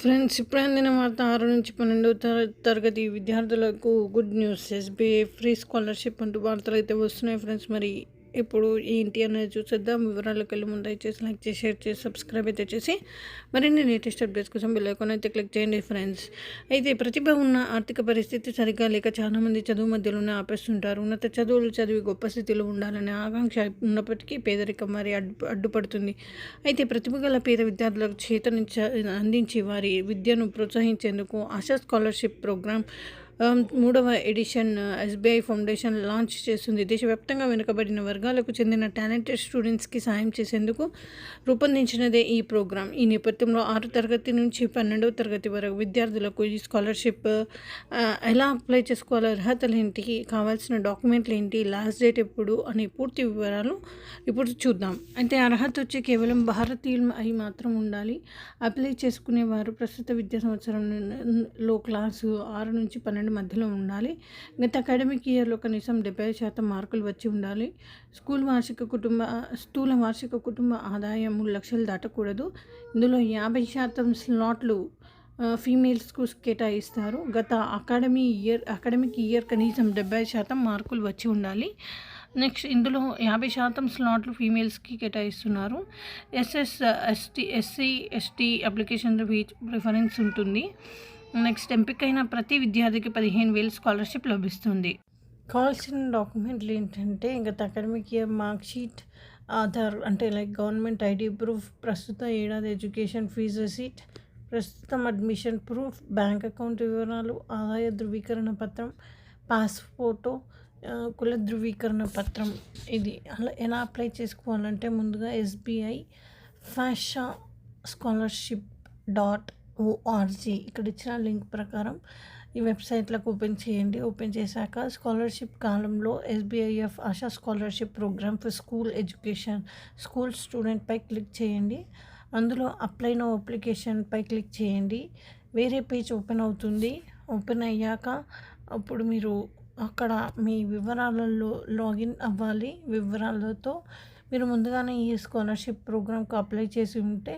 Friends ఇప్పుడు అందిన వార్త ఆరు నుంచి పన్నెండవ తర- తరగతి విద్యార్థులకు good news. SBI free scholarship అంటూ వార్తలు అయితే వస్తున్నాయి ఫ్రెండ్స్ మరి ఇప్పుడు ఏంటి అనేది చూసేద్దాం. వివరాలకు వెళ్ళి ముందు దయచేసి లైక్ చేసి షేర్ చేసి సబ్స్క్రైబ్ అయితే చేసి మరిన్ని లేటెస్ట్ అప్డేట్స్ కోసం వెళ్ళకుండా అయితే క్లిక్ చేయండి ఫ్రెండ్స్. అయితే ప్రతిభ ఉన్న ఆర్థిక పరిస్థితి సరిగ్గా లేక చాలామంది చదువు మధ్యలోనే ఆపేస్తుంటారు. ఉన్నత చదువులు చదివి గొప్ప స్థితిలో ఉండాలనే ఆకాంక్ష ఉన్నప్పటికీ పేదరికం మరి అడ్డు అడ్డుపడుతుంది. అయితే ప్రతిభ గల పేద విద్యార్థులకు చేతనించ అందించి వారి విద్యను ప్రోత్సహించేందుకు ఆశా స్కాలర్షిప్ ప్రోగ్రామ్ Um, మూడవ ఎడిషన్ ఎస్బీఐ ఫౌండేషన్ లాంచ్ చేస్తుంది. దేశవ్యాప్తంగా వెనుకబడిన వర్గాలకు చెందిన టాలెంటెడ్ స్టూడెంట్స్కి సాయం చేసేందుకు రూపొందించినదే ఈ ప్రోగ్రాం ఈ నేపథ్యంలో ఆరు తరగతి నుంచి పన్నెండవ తరగతి వరకు విద్యార్థులకు ఈ స్కాలర్షిప్ uh, ఎలా అప్లై చేసుకోవాలో అర్హతలు ఏంటి కావాల్సిన డాక్యుమెంట్లు ఏంటి లాస్ట్ డేట్ ఎప్పుడు అనే పూర్తి వివరాలు ఇప్పుడు చూద్దాం. అయితే అర్హత వచ్చి కేవలం భారతీయులు అయి మాత్రం ఉండాలి. అప్లై చేసుకునేవారు ప్రస్తుత విద్యా సంవత్సరంలో క్లాసు ఆరు నుంచి పన్నెండు మధ్యలో ఉండాలి. గత అకాడమిక్ ఇయర్లో కనీసం డెబ్బై శాతం మార్కులు వచ్చి ఉండాలి. స్కూల్ వార్షిక కుటుంబ స్థూల వార్షిక కుటుంబ ఆదాయం మూడు లక్షలు దాటకూడదు. ఇందులో యాభై శాతం స్లాట్లు ఫీమేల్స్కు కేటాయిస్తారు. గత అకాడమీ ఇయర్ అకాడమిక్ ఇయర్ కనీసం డెబ్బై శాతం మార్కులు వచ్చి ఉండాలి. నెక్స్ట్ ఇందులో యాభై శాతం స్లాట్లు ఫీమేల్స్కి కేటాయిస్తున్నారు. S S ST SC ST application preference ఉంటుంది. నెక్స్ట్ ఎంపికైన ప్రతి విద్యార్థికి పదిహేను వేలు స్కాలర్షిప్ లభిస్తుంది. కావాల్సిన డాక్యుమెంట్లు ఏంటంటే ఇంకా academic year mark sheet Aadhaar అంటే లైక్ గవర్నమెంట్ ఐడి ప్రూఫ్ ప్రస్తుత ఏడాది ఎడ్యుకేషన్ ఫీజు సీట్ ప్రస్తుతం అడ్మిషన్ ప్రూఫ్ బ్యాంక్ అకౌంట్ వివరాలు ఆదాయ ధృవీకరణ పత్రం పాస్పోర్టు కుల ధృవీకరణ పత్రం ఇది. అలా ఎలా అప్లై చేసుకోవాలంటే ముందుగా ఎస్బీఐ ఫ్యాషా స్కాలర్షిప్ డాట్ ఓఆర్జీ ఇక్కడ ఇచ్చిన లింక్ ప్రకారం ఈ వెబ్సైట్లకు ఓపెన్ చేయండి. ఓపెన్ చేశాక స్కాలర్షిప్ కాలంలో SBIF Asha scholarship programme for school education school స్టూడెంట్పై click చేయండి. అందులో అప్లై నో అప్లికేషన్పై క్లిక్ చేయండి. వేరే పేజ్ ఓపెన్ అవుతుంది. ఓపెన్ అయ్యాక అప్పుడు మీరు అక్కడ మీ వివరాలలో లాగిన్ అవ్వాలి. వివరాలతో మీరు ముందుగానే ఈ స్కాలర్షిప్ ప్రోగ్రామ్కి అప్లై చేసి ఉంటే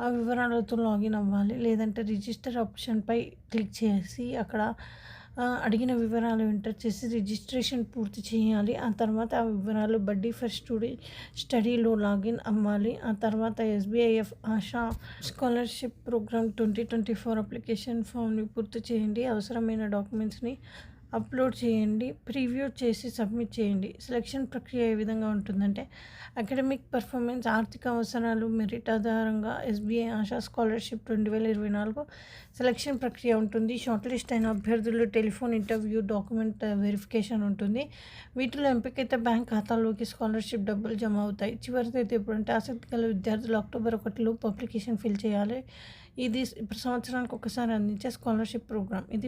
ఆ వివరాలతో లాగిన్ అవ్వాలి. లేదంటే రిజిస్టర్ ఆప్షన్పై క్లిక్ చేసి అక్కడ అడిగిన వివరాలు ఎంటర్ చేసి రిజిస్ట్రేషన్ పూర్తి చేయాలి. ఆ తర్వాత ఆ వివరాలు బడ్డీ ఫర్ స్టడీ స్టడీలో లాగిన్ అవ్వాలి. ఆ తర్వాత SBIF Asha scholarship programme twenty twenty four application ఫామ్ని పూర్తి చేయండి. అవసరమైన డాక్యుమెంట్స్ని అప్లోడ్ చేయండి ప్రివ్యూ చేసి సబ్మిట్ చేయండి. సెలక్షన్ ప్రక్రియ ఏ విధంగా ఉంటుందంటే అకాడమిక్ పర్ఫార్మెన్స్ ఆర్థిక అవసరాలు మెరిట్ ఆధారంగా ఎస్బీఐ ఆశా స్కాలర్షిప్ రెండు వేల ఇరవై నాలుగు సెలక్షన్ ప్రక్రియ ఉంటుంది. షార్ట్ లిస్ట్ అయిన అభ్యర్థులు టెలిఫోన్ ఇంటర్వ్యూ డాక్యుమెంట్ వెరిఫికేషన్ ఉంటుంది. వీటిలో ఎంపికైతే బ్యాంక్ ఖాతాలోకి స్కాలర్షిప్ డబ్బులు జమ అవుతాయి. చివరి తేదీ ఎప్పుడంటే ఆసక్తి గల విద్యార్థులు అక్టోబర్ ఒకటిలో అప్లికేషన్ ఫిల్ చేయాలి. ఇది సంవత్సరానికి ఒకసారి అందించే స్కాలర్షిప్ ప్రోగ్రామ్. ఇది